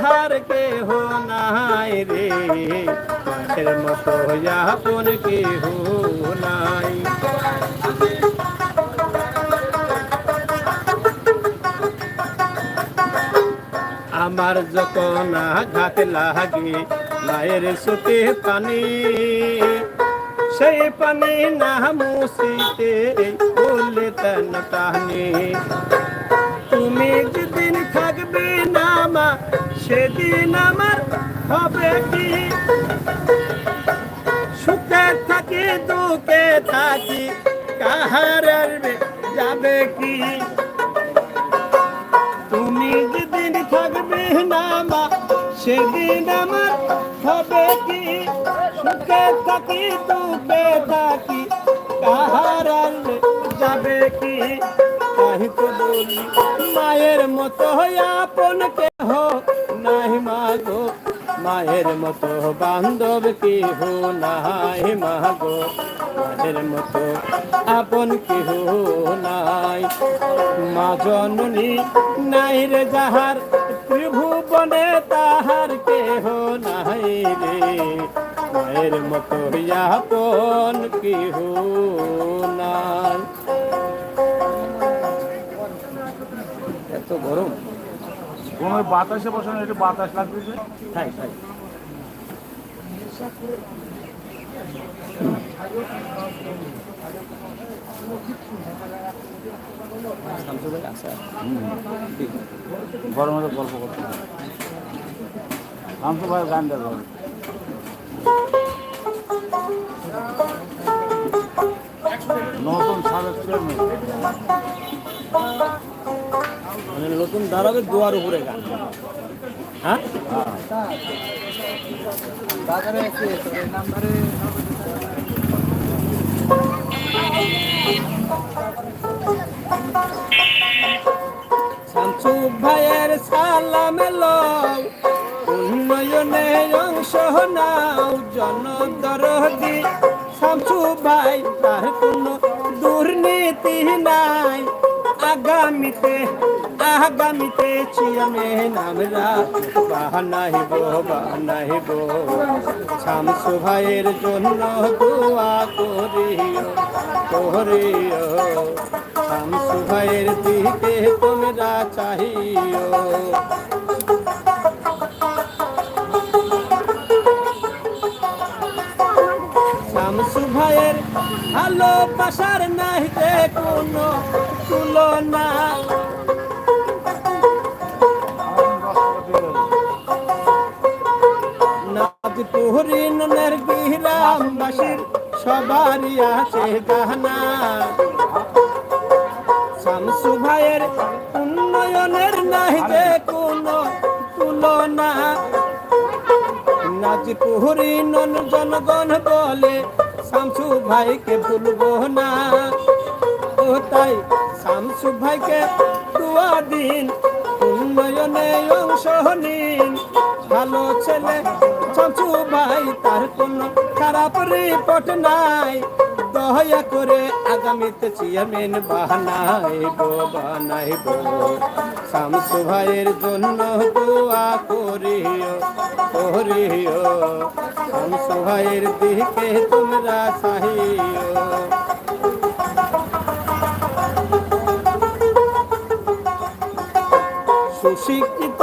তাহার কেহ নাই রে। মাছের মতো আপন কেহ নাই। আমার যখন আঘাত লাগে, মায়ের সুতে পানি, সেই পানি না মুসিতে বললে তেন টানি তুমি যেদিন থাকবে না মা সেদিন আমার হবে কি? সুখে থাকি, দুঃখে থাকি, কাহার যাবে কি? তুমি যেদিন থাকবে না মা, সেদিন আমার হবে কি? সুখে থাকি, দুঃখে থাকি, কাহার যাবে কি? তাই মায়ের মতো আপন কেহ মায়ের মতো বান্ধব কেহ নাই মাগো। মায়ের মতো আপন কেহ নাই। মা জননী নাই রে যাহার ত্রিভুবনে তাহার কেহ নাই রে। মায়ের মতো আপন কেহ নাই। এত গরম। কোন বাতাসে বসানো একটু বাতাস লাগতেছে তাই তাই। গরমে তো গল্প করতে শান্ত ভাই গান দেখো নতুন সাবেক মানে নতুন দাঁড়াবে দুয়ার উপরে গান হ্যাঁ? ভাইয়ের সালাম লও উন্নয়নে অংশ নাও, জনদরদি। শামসু ভাই, তার কোনো দুর্নীতি নাই। আগামীতে আগামীতে চেয়ারম্যান আমরা বাহানাইব বাহানাইব শামসু ভাইয়ের জন্য দোয়া করিও করিও। শামসু ভাইয়ের দিকে তোমরা চাহিও। শামসু ভাইয়ের ভালোবাসার নাহিতে কোনো তুলনা নাদপুরি ননের বিরামবাসীর সবারই আছে গাহনা শামসু ভাইয়ের উন্নয়নের নাহিতে কোনো তুলনা নাজপুরি নন জনগণ বলে শামসু ভাইকে ভুলবো না। তাই শামসু ভাইকে দুয়া দিন। উন্নয়নে অংশ নিন। ভালো ছেলে শামসু ভাই তার কোনো খারাপ রিপোর্ট নাই। দয়া করে আগামীতে চেয়ারম্যান বানাইব বানাইব শামসু ভাইয়ের জন্য দোয়া করিও করিও। শামসু ভাইয়ের দিকে তোমরা চাহিও। সুশিক্ষিত,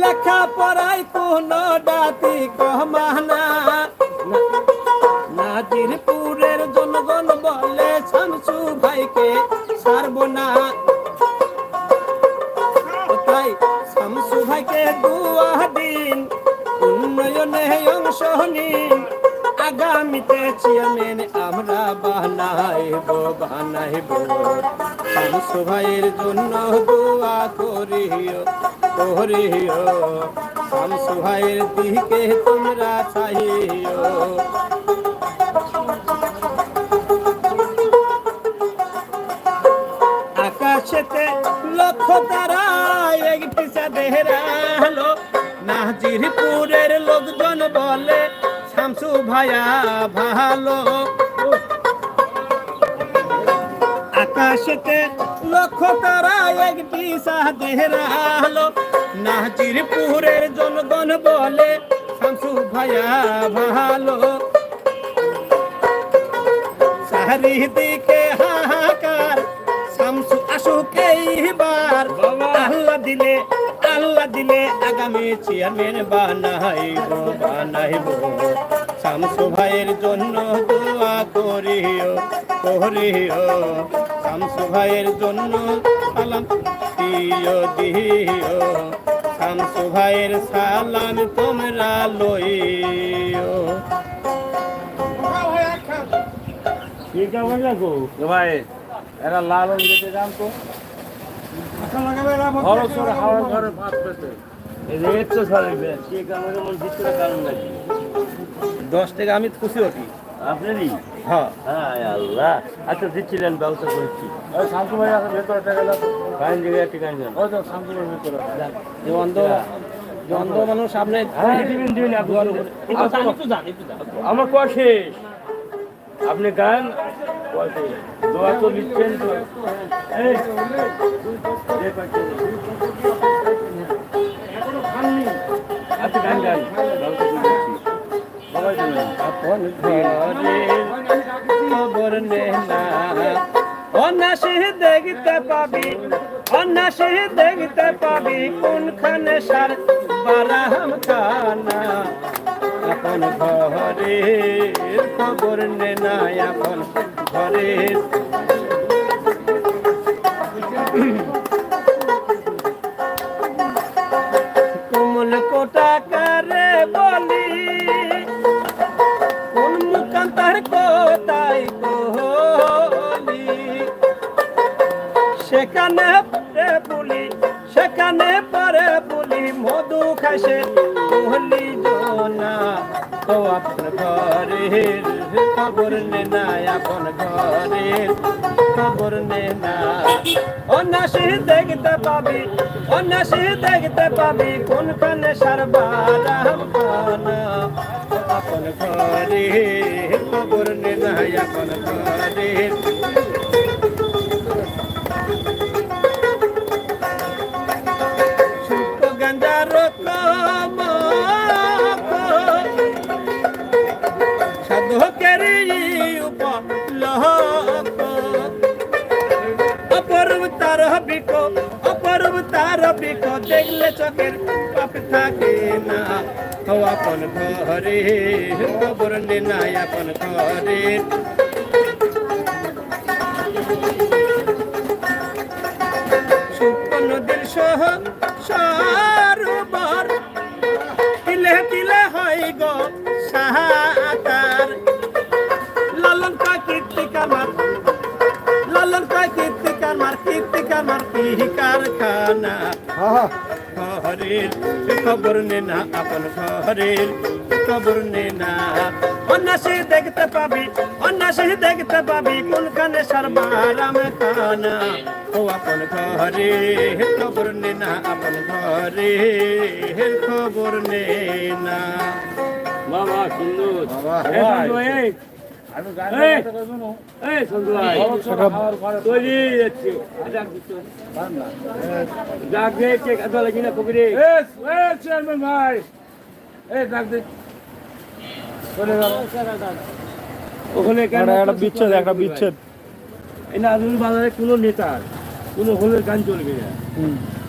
লেখাপড়ায় কোন ডাতি কমানা। নাজিরপুরের জনগণ বলে শামসু ভাইকে ছাড়ব না। তাই শামসু ভাইকে দুয়া দিন, উন্নয়নে অংশ নিন। আগামীতে চেয়ারম্যান আমরা বানাইব বানাইব। শামসু ভাইয়ের জন্য দোয়া করিও করিও। শামসু ভাইয়ের দিকে তোমরা চাহিও। আকাশেতে লক্ষ তারা একটি চাঁদের আলো। নাজিরপুরের লোকজন বলে ভাইয়া ভালো। আকাশেতে লক্ষ তারা একটি সাদের আলো নাজিরপুরের জনগণ বলে শামসু ভাইয়া ভালো। চারিদিকে হাহাকার শামসু আসুক এইবার। আল্লাহ দিলে আল্লাহ দিলে আগামী চেয়ারম্যান বানাইব বানাইব। শামসু ভাইয়ের জন্য দোয়া করিও করিও। শামসু ভাইয়ের জন্য সালাম দিও দিও। শামসু ভাইয়ের সালাম তোমরা লইও। ভাই এরা লাল যেতে দাম তো। খরচ করে হাওয়া ঘরে ভাত পেতে। রেট তো সারে কে কারণে মন দিচ্ছে কারণ নাকি দশ টাকা আমি খুশি হতি। আপনারই হ্যাঁ। হ্যাঁ আল্লাহ। আচ্ছা দিচ্ছিলেন ব্যবস্থা করছি। শান্তু ভাই আছে ভেতরে টাকা দাও। জায়গায় ঠিকান যান ওই তো শান্তু ভাই ভেতরে। যে অন্ধ যে। অন্ধ মানুষ সামনে হ্যাঁ দিবেন দিবেন। আপনি আচ্ছা, আমার কোয়া শেষ। আপনি গান? দোয়া তো নিচ্ছেন তো। আচ্ছা গান গান। আপন ঘরের খবর নে না। অনাসি দেখতে পাবি, অনাসি দেখতে পাবি কোনখানে সার বারাম খানা আপন ঘরের খবর নে না, আপন ঘরের খাসে বলি জোনা। তো আপন ঘরের খবর নে না, আপন ঘরের খবর নে না। ও অনাসি দেখতে পাবি ও অনাসি দেখতে পাবি, কোনখানে সারবারাম আপন ঘরের খবর নে না, আপন ঘরের তার বিক দেখলে চোখের পাপ থাকে না। ও আপন ঘরে খবর নে আপন ঘরে। সহ সরোবর, তিলে তিলে হয় গো সাহাতার লালন কীর্তিকার লালন কীর্তিকার মার কীর্তিকার মার কি কারখানা ঘরের খবর নে না আপন ঘরের খবর নে না। অন্যাসী দেখতে পাবি অন্যাসী দেখতে পাবি কোনখানে সর্বারাম খানা ও আপন ঘরে খবর নে না আপন ঘরে খবর নে না। বাবা সুন্দর। বাবা, ওখানে একটা বিচ্ছেদ একটা বিচ্ছেদ। এই বাজারে কোনো নেতার কোনো হোলের গান চলবে না।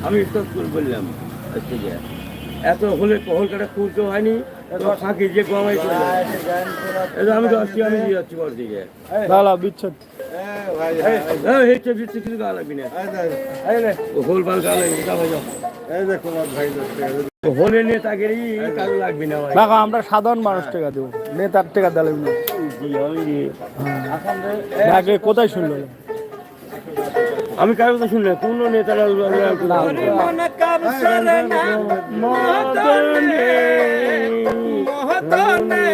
আমি স্টপ করে বললাম এত হলে হল কাটা খুলতে হয়নি। ফাঁকি যে আমি তো আসছি আমি দিয়ে যাচ্ছি দিকে বিচ্ছেদ আমার সাধারণ মানুষ টাকা দেবো নেতার টাকা দিলাম না। আগে কোথায় শুনলো আমি কারও কথা শুনলাম কোন নেতারা মহতনে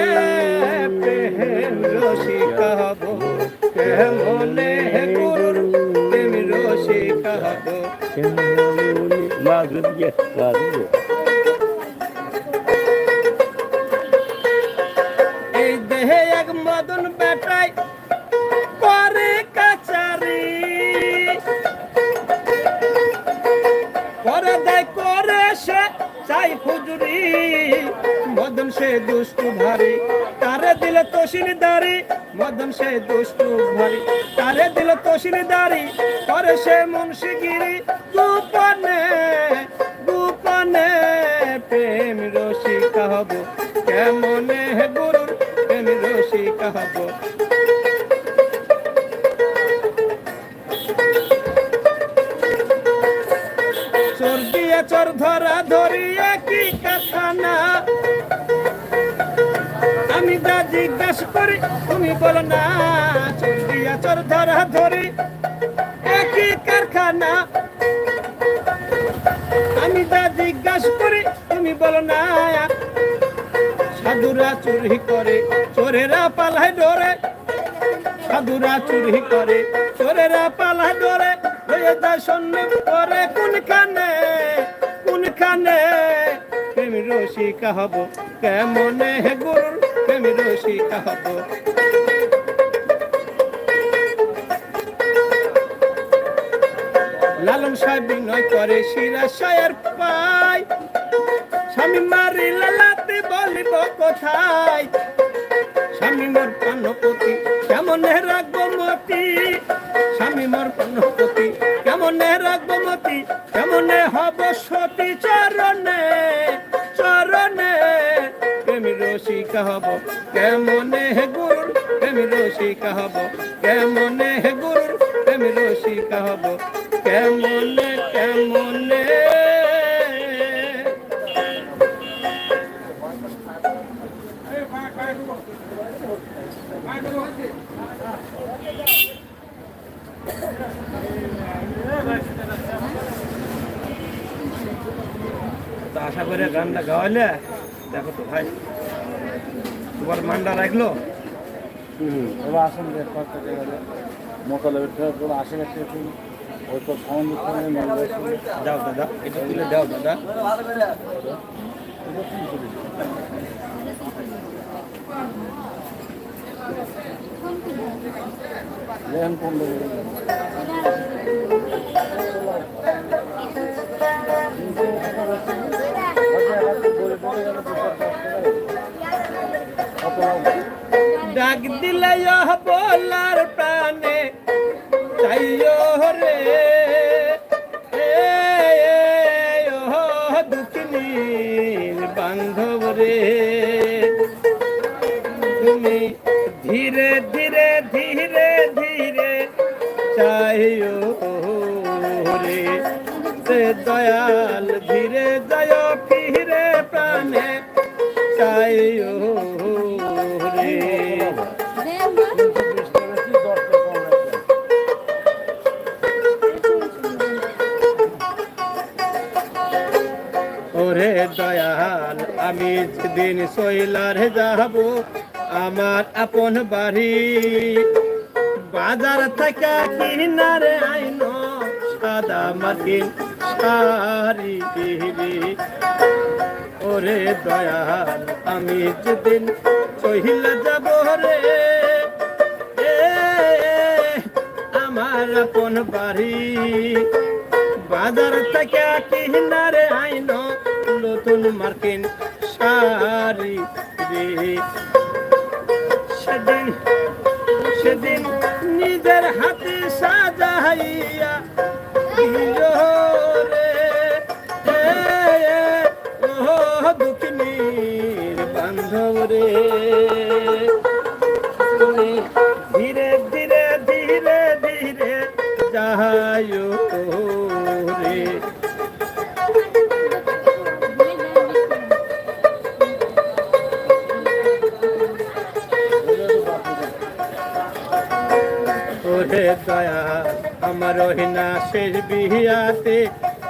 প্রেম রসি কহব কেমনে গুরুর প্রেম রসি কহব মা দুর্গে এই মদন সে দুষ্টু ভারী। তারে দিল তসিল দারি মদন সে দুষ্টু ভারী। তারে দিল তসিল দারি করে সে মুন্সিগিরি। গোপনে গোপনে প্রেম রসিকা হব। কেমনে গুরুর প্রেম রসিকা হব? জিজ্ঞাসা করি তুমি বলো না চোর দিয়া চোর ধরা ধরি, একই কারখানা। আমি যা জিজ্ঞাসা করি, তুমি বলো না, সাধুরা চুরি করে, চোরেরা পালায় ডরে। সাধুরা চুরি করে, চোরেরা পালায় ডরে, হয়ে যায় সৈন্য করে কোনখানে কোনখানে? প্রেম রসিকা হব হে গুরুর প্রেম রসিকা হব। লালন সাহেব বিনয় করে শিরা সায়ের পাই স্বামী মারি লালাতে বলিব কোথায়? স্বামী মোর পানপতি কেমন রাখব মতি? স্বামী মোর পানপতি কেমন রাখব মতি? কেমন হব সতী চরণে হব। কেমনে হে গুরু, প্রেমী রসিকা হব। কেমনে হে গুরু, প্রেমী রসিকা হব। কেমনে কেমনে? আশা করে গানটা গাওয়ালে দেখো তো ভাই। তোমার মান্ডা রাখল। এবার আসেন কয়েকটা জায়গায় মোকালের থেকে আশেপাশে একটু ওই তো দাও দাদা এটা তুলে দাও দাদা। লেন বলার প্রাণে চাইও রে। দুঃখিনীর বান্ধব রে। তুমি ধীরে ধীরে ধীরে ধীরে চাইও রে। সে দয়াল, ধীরে জয় ফিরে প্রাণে চাইও যেদিন শৈলার যাব আমার আপন বাড়ি। বাজার থেকে কিনারে আইন, সাদা মার্কিন শাড়ি ওরে দয়াল, আমি যেদিন শৈলা যাব রে আমার আপন বাড়ি। বাজার থেকে কিনারে আইন, নতুন মার্কিন শাড়ি রে। সেদিন সেদিন নিজের হাতে সাজাইয়া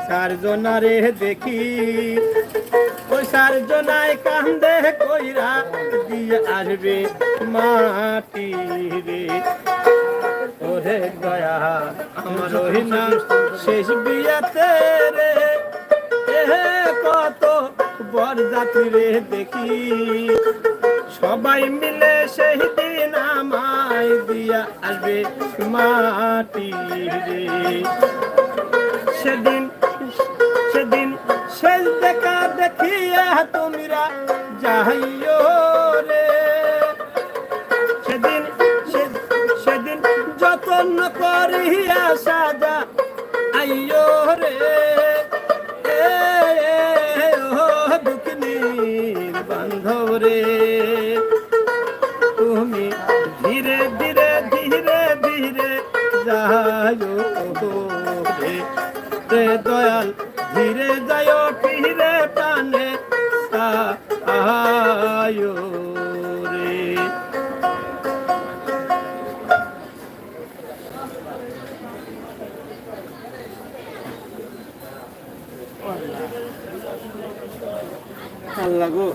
চারজনারে দেখি। ওই চারজনায় কান্দে কইরা দিয়ে আসবে মাটি রে। ওরে দয়া, আমার রহিনা শেষ বিয়াতে রে। কত বরযাত্রী রে দেখি। সবাই মিলে সেই দিন আমায় দিয়া আসবে মাটি রে। সেদিন শেষ দেখা দেখিয়া তোমরা যাইও রে। সেদিন সেদিন যতন করিয়া সাজা আইও রে। আয়ো রে আল্লাহ গো।